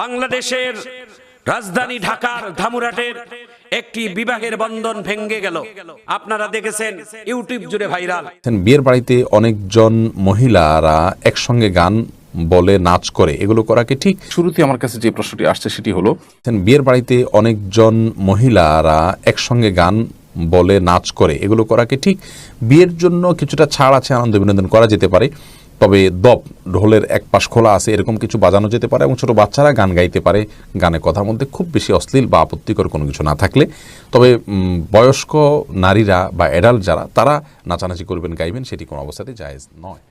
বাংলাদেশের রাজধানী ঢাকার ধামুরাটের একটি বিবাহের বন্ধন ভেঙ্গে গেল। আপনারা দেখেছেন ইউটিউব জুড়ে ভাইরাল। বিয়ের বাড়িতে অনেকজন মহিলারা একসঙ্গে গান বলে নাচ করে এগুলো করা কি ঠিক? শুরুতে আমার কাছে যে প্রশ্নটি আসছে সেটি হলো বিয়ের বাড়িতে অনেকজন মহিলারা একসঙ্গে গান বলে নাচ করে এগুলো করা কি ঠিক? বিয়ের জন্য কিছুটা ছাড় আছে আনন্দ বিনোদন করা যেতে পারে। তবে দপ ঢোলের এক পাশ খোলা আছে, এরকম কিছু বাজানো যেতে পারে এবং ছোটো বাচ্চারা গান গাইতে পারে। গানে কথার মধ্যে খুব বেশি অশ্লীল বা আপত্তিকর কোনো কিছু না থাকলে। তবে বয়স্ক নারীরা বা অ্যাডাল্ট যারা, তারা নাচানাচি করবেন, গাইবেন, সেটি কোনো অবস্থাতে জায়েজ নয়।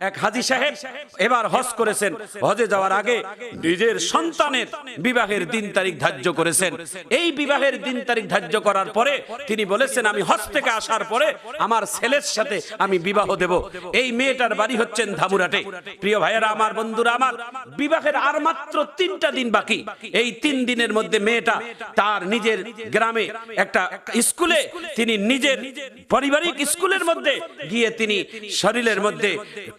এক হাজি সাহেব এবার হজ করেছেন। হজে যাওয়ার আগে নিজের সন্তানের বিবাহের দিন তারিখ ধার্য করেছেন। এই বিবাহের দিন তারিখ ধার্য করার পরে তিনি বলেছেন, আমি হজ থেকে আসার পরে আমার ছেলের সাথে আমি বিবাহ দেব। এই মেয়েটার বাড়ি হচ্ছেন ধামুরাটে। প্রিয় ভাইয়েরা, আমার বন্ধুরা, আমার বিবাহের আর মাত্র তিনটা দিন বাকি। এই তিন দিনের মধ্যে মেয়েটা তার নিজের গ্রামে একটা স্কুলে তিনি নিজের পারিবারিক স্কুলের মধ্যে গিয়ে তিনি শরীরের মধ্যে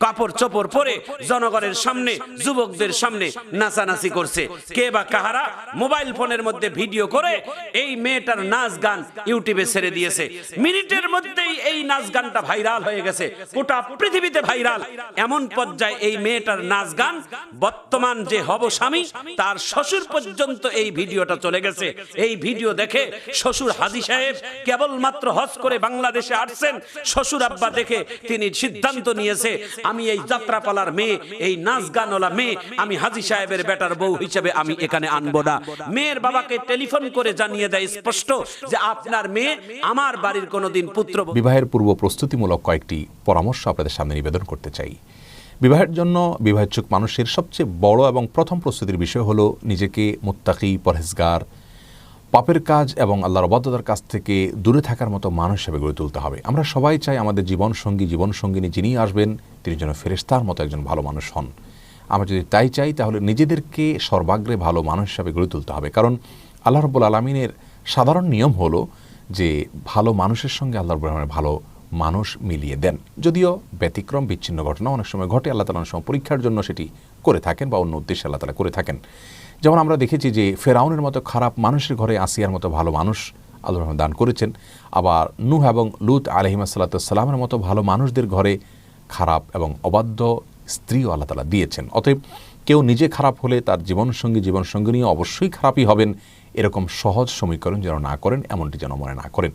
কাপড় চোপড় পরে জনগণের সামনে, যুবকদের সামনে নাচানাচি করছে। কে বা কাহারা মোবাইল ফোনের মধ্যে ভিডিও করে এই মেয়েটার নাচ গান ইউটিউবে ছেড়ে দিয়েছে। মিনিটের মধ্যেই এই নাচ গানটা ভাইরাল হয়ে গেছে। গোটা পৃথিবীতে ভাইরাল। এমন পর্যায়ে এই মেয়েটার নাচ গান বর্তমান যে হব স্বামী, তার শ্বশুর পর্যন্ত এই ভিডিওটা চলে গেছে। এই ভিডিও দেখে শ্বশুর হাজি সাহেব কেবলমাত্র হজ করে বাংলাদেশে আসছেন। শ্বশুর আব্বা দেখে তিনি সিদ্ধান্ত নিয়েছে, আমি এই যাত্রাপালার মেয়ে, এই নাচ গানওয়ালা মেয়ে, আমি হাজি সাহেবের বেটার বউ হিসেবে আমি এখানে আনব না। মেয়ের বাবাকে টেলিফোন করে জানিয়ে দেয় স্পষ্ট যে আপনার মেয়ে আমার বাড়ির কোনোদিন পুত্র বিবাহের পূর্ব প্রস্তুতিমূলক কয়েকটি পরামর্শ আপনাদের সামনে নিবেদন করতে চাই। বিবাহের জন্য বিবাহেচ্ছুক মানুষের সবচেয়ে বড় এবং প্রথম প্রস্তুতির বিষয় হলো নিজেকে মুত্তাকি, পরহেজগার পাপের কাজ এবং আল্লাহর অবাধ্যতার কাছ থেকে দূরে থাকার মতো মানুষ হিসেবে গড়ে তুলতে হবে। আমরা সবাই চাই আমাদের জীবন সঙ্গী জীবন সঙ্গিনী যিনি আসবেন, তিনি যেন ফেরেস্তার মতো একজন ভালো মানুষ হন। আমরা যদি তাই চাই, তাহলে নিজেদেরকে সর্বাগ্রে ভালো মানুষ হিসাবে গড়ে তুলতে হবে। কারণ আল্লাহ রব্বুল আলমিনের সাধারণ নিয়ম হলো যে ভালো মানুষের সঙ্গে আল্লাহ রব্বুল আলমিনের ভালো মানুষ মিলিয়ে দেন। যদিও ব্যতিক্রম, বিচ্ছিন্ন ঘটনা অনেক সময় ঘটে, আল্লাহ তালা অনেক সময় পরীক্ষার জন্য সেটি করে থাকেন বা অন্য উদ্দেশ্যে আল্লাহ তালা করে থাকেন। যেমন আমরা দেখেছি যে ফেরাউনের মতো খারাপ মানুষের ঘরে আসিয়ার মতো ভালো মানুষ আল্লাহ রহমান দান করেছেন। আবার নূহ এবং লুত আলহিমা সাল্লাতামের মতো ভালো মানুষদের ঘরে খারাপ এবং অবাধ্য স্ত্রীও আল্লাহ তালা দিয়েছেন। অতএব কেউ নিজে খারাপ হলে তার জীবনসঙ্গী জীবনসঙ্গিনী অবশ্যই খারাপই হবেন। এরকম সহজ সমীকরণ যেন না করেন, এমনটি যেন মনে না করেন।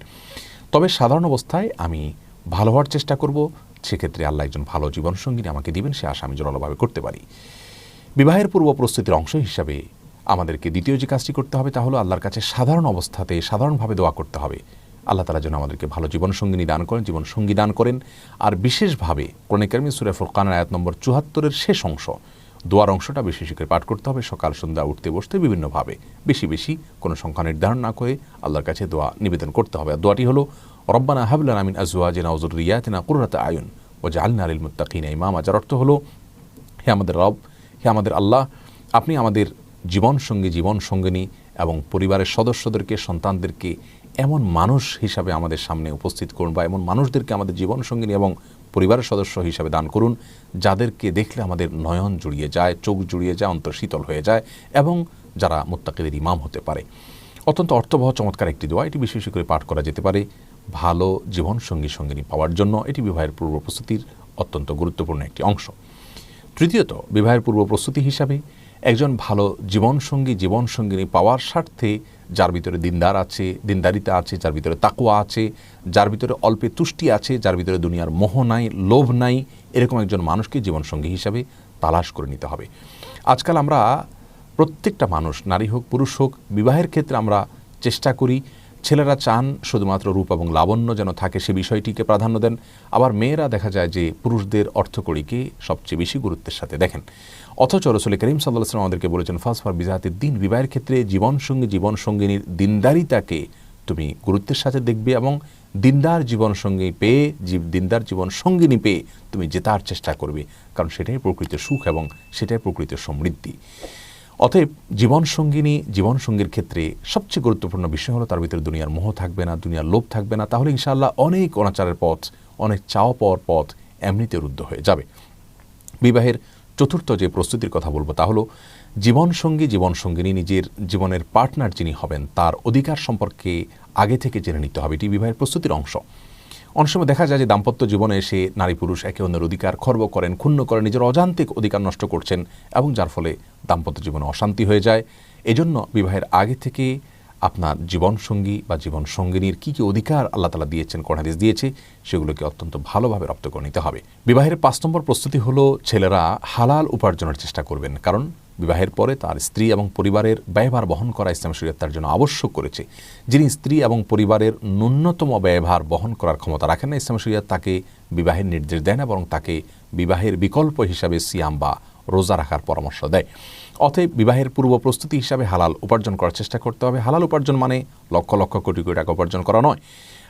তবে সাধারণ অবস্থায় আমি ভালো হওয়ার চেষ্টা করব। সেক্ষেত্রে আল্লাহ একজন ভালো জীবনসঙ্গিনী আমাকে দিবেন, সে আশা আমি জোরালোভাবে করতে পারি। বিবাহের পূর্ব প্রস্তুতির অংশ হিসাবে আমাদেরকে দ্বিতীয় যে কাজটি করতে হবে তা হলো আল্লাহর কাছে সাধারণ অবস্থাতে সাধারণভাবে দোয়া করতে হবে। আল্লাহ তালা যেন আমাদেরকে ভালো জীবনসঙ্গিনী দান করেন জীবনসঙ্গী দান করেন। আর বিশেষভাবে কোরআনিকারমি সুরে ফুরকানের আয়াত নম্বর চুহাত্তরের শেষ অংশ, দোয়ার অংশটা বেশি করে পাঠ করতে হবে, সকাল, সন্ধ্যা, উঠতে, বসতে বিভিন্নভাবে। বেশি বেশি কোনো সংখ্যা নির্ধারণ না করে আল্লাহর কাছে দোয়া নিবেদন করতে হবে। আর দোয়াটি হলো, রব্বানা হাবলান আমিন আজওয়াজিনা উজুরিয়াতিনা কুররাতা আয়ুন ও জালনা আলিল মুত্তাকিনা ইমামা যার অর্থ হলো, হে আমাদের রব হে আমাদের আল্লাহ, আপনি আমাদের জীবন সঙ্গী, জীবন সঙ্গিনী এবং পরিবারের সদস্যদেরকে, সন্তানদেরকে এমন মানুষ হিসাবে আমাদের সামনে উপস্থিত করুন বা এমন মানুষদেরকে আমাদের জীবন সঙ্গিনী এবং পরিবারের সদস্য হিসাবে দান করুন, যাদেরকে দেখলে আমাদের নয়ন জুড়িয়ে যায়, চোখ জুড়িয়ে যায়, অন্তর শীতল হয়ে যায় এবং যারা মোত্তাকিদের ইমাম হতে পারে। অত্যন্ত অর্থবহ, চমৎকার একটি দোয়া। এটি বিশেষ করে পাঠ করা যেতে পারে ভালো জীবন সঙ্গী, সঙ্গিনী পাওয়ার জন্য। এটি বিবাহের পূর্ব প্রস্তুতির অত্যন্ত গুরুত্বপূর্ণ একটি অংশ। তৃতীয়ত, বিবাহের পূর্ব প্রস্তুতি হিসাবে একজন ভালো জীবনসঙ্গী, জীবনসঙ্গিনী পাওয়ার স্বার্থে যার ভিতরে দিনদার আছে, দিনদারিতা আছে, যার ভিতরে তাকুয়া আছে, যার ভিতরে অল্পে তুষ্টি আছে, যার ভিতরে দুনিয়ার মোহ নাই, লোভ নাই, এরকম একজন মানুষকে জীবনসঙ্গী হিসাবে তালাশ করে নিতে হবে। আজকাল আমরা প্রত্যেকটা মানুষ, নারী হোক, পুরুষ হোক, বিবাহের ক্ষেত্রে আমরা চেষ্টা করি ছেলেরা চান শুধুমাত্র রূপ এবং লাবণ্য যেন থাকে সে বিষয়টিকে প্রাধান্য দেন। আবার মেয়েরা দেখা যায় যে পুরুষদের অর্থকড়িকে সবচেয়ে বেশি গুরুত্বের সাথে দেখেন। অথচ রসুল করিম সাল্লাহ আমাদেরকে বলেছেন ফার্স্ট ফর বিজাহাতের দিন বিবাহের ক্ষেত্রে জীবনসঙ্গী জীবনসঙ্গিনীর দিনদারিতাকে তুমি গুরুত্বের সাথে দেখবে এবং দিনদার জীবনসঙ্গী পেয়ে দিনদার জীবন সঙ্গিনী পেয়ে তুমি জেতার চেষ্টা করবে। কারণ সেটাই প্রকৃত সুখ এবং সেটাই প্রকৃত সমৃদ্ধি। অতএব জীবনসঙ্গিনী, জীবনসঙ্গীর ক্ষেত্রে সবচেয়ে গুরুত্বপূর্ণ বিষয় হলো তার ভিতরে দুনিয়ার মোহ থাকবে না, দুনিয়ার লোভ থাকবে না। তাহলে ইনশাআল্লাহ অনেক অনাচারের পথ, অনেক চাওয়া পাওয়ার পথ এমনিতে রুদ্ধ হয়ে যাবে। বিবাহের চতুর্থ যে প্রস্তুতির কথা বলব তা হলো, জীবনসঙ্গী, জীবনসঙ্গিনী নিজের জীবনের পার্টনার যিনি হবেন, তার অধিকার সম্পর্কে আগে থেকে জেনে নিতে হবে। এটি বিবাহের প্রস্তুতির অংশ। অনেক সময় দেখা যায় যে দাম্পত্য জীবনে এসে নারী পুরুষ একে অন্যের অধিকার খর্ব করেন, ক্ষুণ্ণ করেন, নিজের অজান্তিক অধিকার নষ্ট করছেন এবং যার ফলে দাম্পত্য জীবনে অশান্তি হয়ে যায়। এজন্য বিবাহের আগে থেকে আপনার জীবনসঙ্গী বা জীবন সঙ্গিনীর কী কী অধিকার আল্লাহ তালা দিয়েছেন কোরআন দিয়েছে, সেগুলোকে অত্যন্ত ভালোভাবে রপ্ত করে নিতে হবে। বিবাহের পাঁচ নম্বর প্রস্তুতি হলো, ছেলেরা হালাল উপার্জনের চেষ্টা করবেন। কারণ বিবাহের পরে তার স্ত্রী এবং পরিবারের ব্যয়ভার বহন করা ইসলাম শরীয়ত তার জন্য আবশ্যক করেছে। যিনি স্ত্রী এবং পরিবারের ন্যূনতম ব্যয়ভার বহন করার ক্ষমতা রাখেন না, ইসলাম শরীয়ত তাকে বিবাহের নির্দেশ দেয় না, বরং তাকে বিবাহের বিকল্প হিসাবে সিয়াম বা রোজা রাখার পরামর্শ দেয়। অতএব বিবাহের পূর্ব প্রস্তুতি হিসাবে হালাল উপার্জন করার চেষ্টা করতে হবে। হালাল উপার্জন মানে লক্ষ লক্ষ কোটি কোটি টাকা উপার্জন করা নয়।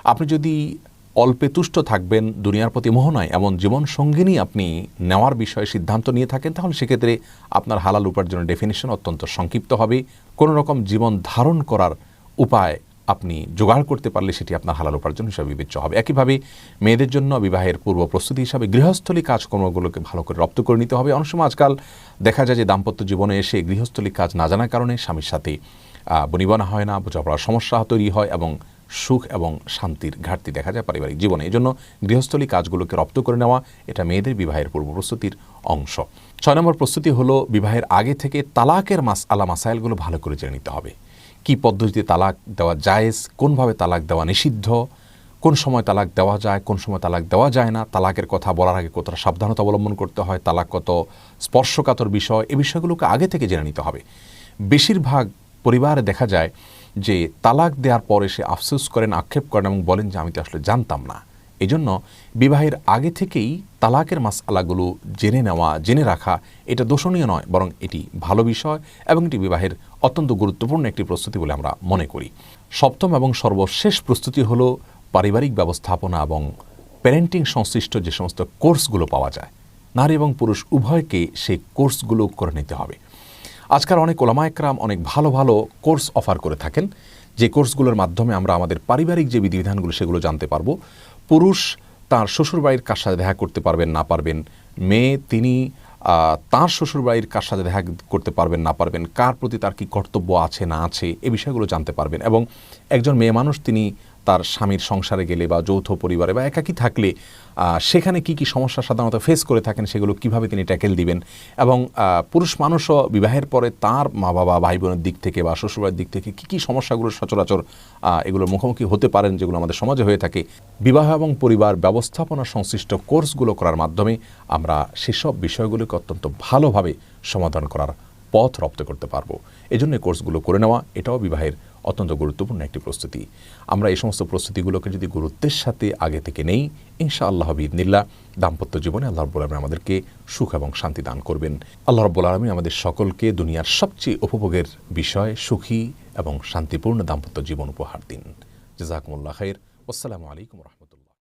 আপনি যদি অল্পে তুষ্ট থাকবেন, দুনিয়ার প্রতি মোহনায় এমন জীবন সঙ্গিনী আপনি নেওয়ার বিষয়ে সিদ্ধান্ত নিয়ে থাকেন, তাহলে সেক্ষেত্রে আপনার হালাল উপার্জনের ডেফিনেশন অত্যন্ত সংক্ষিপ্ত হবে। কোনো রকম জীবন ধারণ করার উপায় আপনি জোগাড় করতে পারলে সেটি আপনার হালাল উপার্জন হিসাবে বিবেচ্য হবে। একইভাবে মেয়েদের জন্য বিবাহের পূর্ব প্রস্তুতি হিসাবে গৃহস্থলী কাজকর্মগুলোকে ভালো করে রপ্ত করে নিতে হবে। অনেক সময় আজকাল দেখা যায় যে দাম্পত্য জীবনে এসে গৃহস্থলী কাজ না জানার কারণে স্বামীর সাথে বনিবনা হয় না, বোঝাপড়ার সমস্যা তৈরি হয় এবং সুখ এবং শান্তির ঘাটতি দেখা যায় পারিবারিক জীবনে। এই জন্য গৃহস্থলী কাজগুলোকে রপ্ত করে নেওয়া এটা মেয়েদের বিবাহের পূর্ব প্রস্তুতির অংশ। ছয় নম্বর প্রস্তুতি হলো বিবাহের আগে থেকে তালাকের মাস আলা মাসাইলগুলো ভালো করে জেনে নিতে হবে। কি পদ্ধতিতে তালাক দেওয়া জায়েজ? কোনভাবে তালাক দেওয়া নিষিদ্ধ? কোন সময় তালাক দেওয়া যায়, কোন সময় তালাক দেওয়া যায় না? তালাকের কথা বলার আগে কতটা সাবধানতা অবলম্বন করতে হয়? তালাক কত স্পর্শকাতর বিষয়? এ বিষয়গুলোকে আগে থেকে জেনে নিতে হবে। বেশিরভাগ পরিবারে দেখা যায় যে তালাক দেওয়ার পরে সে আফসোস করেন, আক্ষেপ করেন এবং বলেন যে, আমি তো আসলে জানতাম না। এজন্য বিবাহের আগে থেকেই তালাকের মাসআলাগুলো জেনে নেওয়া, জেনে রাখা এটা দোষণীয় নয়, বরং এটি ভালো বিষয় এবং এটি বিবাহের অত্যন্ত গুরুত্বপূর্ণ একটি প্রস্তুতি বলে আমরা মনে করি। সপ্তম এবং সর্বশেষ প্রস্তুতি হল পারিবারিক ব্যবস্থাপনা এবং প্যারেন্টিং সংশ্লিষ্ট যে সমস্ত কোর্সগুলো পাওয়া যায়। নারী এবং পুরুষ উভয়কে সেই কোর্সগুলো করে নিতে হবে। আজকাল অনেক ওলামায়করাম অনেক ভালো ভালো কোর্স অফার করে থাকেন। যে কোর্সগুলোর মাধ্যমে আমরা আমাদের পারিবারিক যে বিধিবিধানগুলো সেগুলো জানতে পারব পুরুষ তার শ্বশুরবাড়ির কার সাথে দেখা করতে পারবেন না পারবেন? মেয়ে, তিনি তার শ্বশুরবাড়ির কার সাথে দেখা করতে পারবেন না পারবেন? কার প্রতি তার কি কর্তব্য আছে না আছে? এ বিষয়গুলো জানতে পারবেন। এবং একজন মেয়ে মানুষ, তিনি তার স্বামীর সংসারে গেলে বা যৌথ পরিবারে বা একাকী থাকলে সেখানে কি কি সমস্যা সাধারণত ফেস করে থাকেন সেগুলো কীভাবে তিনি ট্যাকেল দিবেন? এবং পুরুষ মানুষও বিবাহের পরে তার মা বাবা ভাই বোনের দিক থেকে বা শ্বশুরবাড়ির দিক থেকে কি কি সমস্যাগুলো সচরাচর এগুলোর মুখোমুখি হতে পারেন যেগুলো আমাদের সমাজে হয়ে থাকে? বিবাহ এবং পরিবার ব্যবস্থাপনা সংশ্লিষ্ট কোর্সগুলো করার মাধ্যমে আমরা সেসব বিষয়গুলোকে অত্যন্ত ভালোভাবে সমাধান করার পথ রপ্ত করতে পারব। এজন্য কোর্সগুলো করে নেওয়া, এটাও বিবাহের অত্যন্ত গুরুত্বপূর্ণ একটি প্রস্তুতি। আমরা এই সমস্ত প্রস্তুতিগুলোকে যদি গুরুত্বের সাথে আগে থেকে নেই ইনশা আল্লাহ বিদিনিল্লা দাম্পত্য জীবনে আল্লাহ রব্বুল আলমী আমাদেরকে সুখ এবং শান্তি দান করবেন। আল্লাহ রব্বুল আলমী আমাদের সকলকে দুনিয়ার সবচেয়ে উপভোগের বিষয় সুখী এবং শান্তিপূর্ণ দাম্পত্য জীবন উপহার দিন। জাজাকুমুল্লাহ খাইর। আসসালামু আলাইকুম